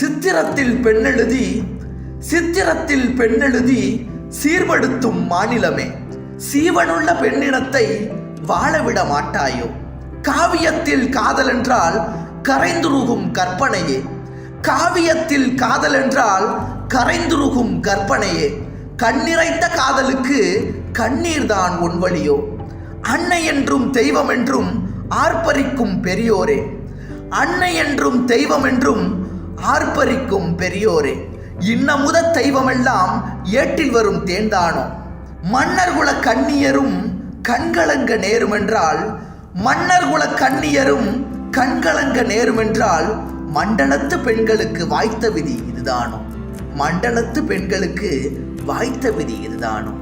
சித்திரத்தில் பெண்ணெழுதி சித்திரத்தில் பெண்ணெழுதி சீர்படுத்தும் மாநிலமே. சீவனுள்ள பெண்ணினத்தை வாழவிட மாட்டாயோ? காவியத்தில் காதல் என்றால் கரைந்துருகும் கற்பனையே. காவியத்தில் காதல் என்றால் கரைந்துருகும் கற்பனையே. கண்ணிறைந்த காதலுக்கு கண்ணீர்தான் உன்வழியோ அன்னை என்றும் தெய்வம் என்றும் ஆர்ப்பரிக்கும் பெரியோரே. அன்னை என்றும் தெய்வம் என்றும் ஆர்ப்பரிக்கும் பெரியோரே இன்னமுத தெய்வமெல்லாம் ஏட்டில் வரும் தேன்தானோ? மன்னர் குல கண்ணியரும் கண்கலங்க நேருமென்றால் மன்னர் குல கண்ணியரும் கண்கலங்க நேருமென்றால் மண்டலத்து பெண்களுக்கு வாய்த்த விதி இதுதானோ? மண்டலத்து பெண்களுக்கு வாய்த்த விதி இதுதானோ?